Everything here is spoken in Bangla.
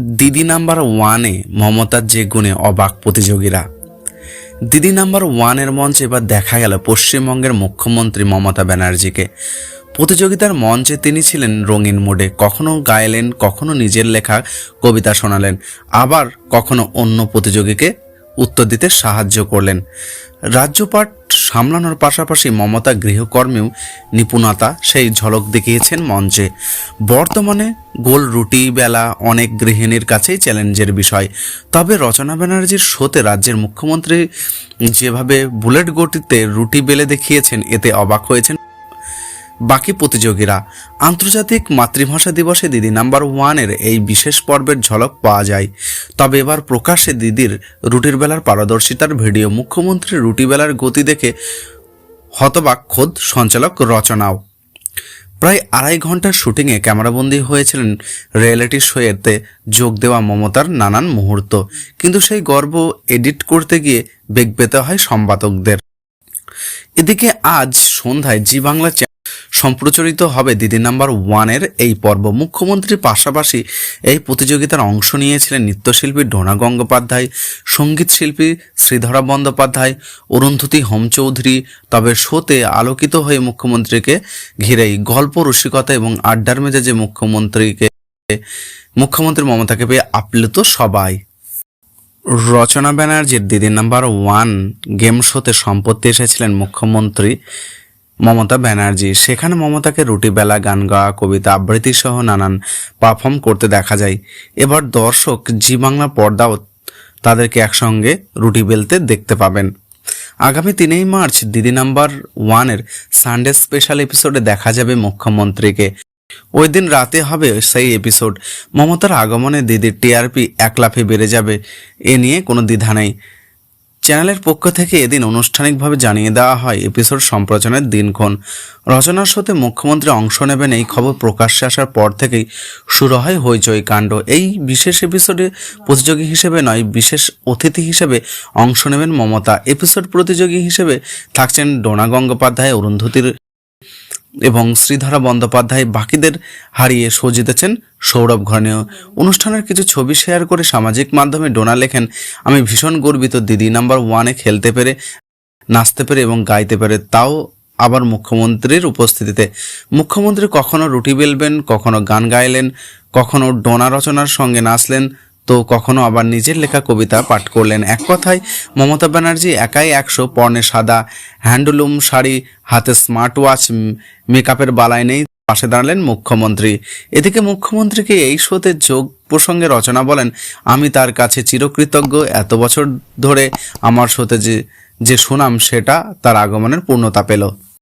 দিদি নাম্বার ওয়ানে মমতার যে গুণে অবাক প্রতিযোগীরা। দিদি নাম্বার ওয়ানের মঞ্চে এবার দেখা গেল পশ্চিমবঙ্গের মুখ্যমন্ত্রী মমতা ব্যানার্জিকে। প্রতিযোগিতার মঞ্চে তিনি ছিলেন রঙিন মোডে, কখনো গাইলেন, কখনো নিজের লেখা কবিতা শোনালেন, আবার কখনো অন্য প্রতিযোগীকে উত্তর দিতে সাহায্য করলেন। রাজ্যপাঠ সামলানোর পাশাপাশি মমতা গৃহকর্মেও নিপুণতা সেই ঝলক দেখিয়েছেন মঞ্চে। বর্তমানে গোল রুটি বেলা অনেক গৃহিণীর কাছেই চ্যালেঞ্জের বিষয়। তবে রচনা ব্যানার্জির শোতে রাজ্যের মুখ্যমন্ত্রী যেভাবে বুলেট গতিতে রুটি বেলে দেখিয়েছেন, এতে অবাক হয়েছেন বাকি প্রতিযোগীরা আন্তর্জাতিক মাতৃভাষা দিবসে দিদি নাম্বার ওয়ানের এই বিশেষ পর্বের ঝলক পাওয়া যায়। তবে এবার প্রকাশ্যে দিদির রুটির বেলার পারদর্শিতার ভিডিও, মুখ্যমন্ত্রী রুটি বেলার গতি দেখে হতবাক খোদ সঞ্চালক রচনাও। প্রায় আড়াই ঘণ্টার শুটিংয়ে ক্যামেরাবন্দি হয়েছিলেন রিয়েলিটি শোয়েতে যোগ দেওয়া মমতার নানান মুহূর্ত। কিন্তু সেই গর্ব এডিট করতে গিয়ে বেগ পেতে হয় সম্পাদকদের। এদিকে আজ সন্ধ্যায় জি বাংলা সম্প্রচারিত হবে দিদি নাম্বার ওয়ানের এই পর্ব। মুখ্যমন্ত্রীর পাশাপাশি এই প্রতিযোগিতার অংশ নিয়েছিলেন নৃত্যশিল্পী ডোনা গঙ্গোপাধ্যায়, সংগীত শিল্পী শ্রীধরা বন্দ্যোপাধ্যায়, অরুন্ধতী হোম চৌধুরী। তবে শোতে আলোকিত হয়ে মুখ্যমন্ত্রীকে ঘিরেই গল্প, রসিকতা এবং আড্ডার মেজাজে মুখ্যমন্ত্রীকে, মুখ্যমন্ত্রী মমতাকে পেয়ে আপ্লুত সবাই। রচনা ব্যানার্জির দিদি নাম্বার ওয়ান গেম শোতে সম্পত্তি এসেছিলেন মুখ্যমন্ত্রী মমতা ব্যানার্জি। সেখানে মমতাকে রুটি, বেলা, গান গাওয়া, কবিতা, আবৃত্তি সহ নানান পারফর্ম করতে দেখা যায়। এবার দর্শক জি বাংলা পর্দাও তাদেরকে একসঙ্গে রুটি বেলতে দেখতে পাবেন। আগামী তিনই মার্চ দিদি নাম্বার ওয়ানের সানডে স্পেশাল এপিসোডে দেখা যাবে মুখ্যমন্ত্রীকে। ওই দিন রাতে হবে সেই এপিসোড মমতার আগমনে দিদির টিআরপি এক লাফে বেড়ে যাবে। এ নিয়ে কোনো দ্বিধা নেই। চ্যানেলের পক্ষ থেকে এদিন আনুষ্ঠানিকভাবে জানিয়ে দেওয়া হয়, এপিসোড সম্প্রচারের দিনক্ষণ। রচনার সাথে মুখ্যমন্ত্রী অংশ নেবেন এই খবর প্রকাশ্যে আসার পর থেকেই শুরু হয় হইচই কাণ্ড। এই বিশেষ এপিসোডে প্রতিযোগী হিসেবে নয়, বিশেষ অতিথি হিসেবে অংশ নেবেন মমতা। এপিসোড প্রতিযোগী হিসেবে থাকছেন ডোনা গঙ্গোপাধ্যায়, অরুন্ধতির এবং শ্রীধারা বন্দ্যোপাধ্যায় বাকিদের হারিয়ে শো জিতেছেন সৌরভ ঘরণীয় অনুষ্ঠানের কিছু ছবি শেয়ার করে সামাজিক মাধ্যমে ডোনা লেখেন, আমি ভীষণ গর্বিত, দিদি নাম্বার ওয়ানে খেলতে পেরে, নাচতে পেরে এবং গাইতে পেরে, তাও আবার মুখ্যমন্ত্রীর উপস্থিতিতে। মুখ্যমন্ত্রী কখনো রুটি বেলবেন, কখনো গান গাইলেন, কখনো ডোনা রচনার সঙ্গে নাচলেন তো কখনো আবার নিজের লেখা কবিতা পাঠ করলেন। এক কথায়, মমতা ব্যানার্জি একাই একশো পর্নে সাদা, হ্যান্ডলুম শাড়ি, হাতে স্মার্ট ওয়াচ মেকআপের বালায় নেই, পাশে দাঁড়ালেন মুখ্যমন্ত্রী। এদিকে মুখ্যমন্ত্রীকে এই শোতে যোগ প্রসঙ্গে রচনা বলেন, আমি তার কাছে চিরকৃতজ্ঞ। এত বছর ধরে আমার শোতে যে যে সুনাম, সেটা তার আগমনের পূর্ণতা পেল।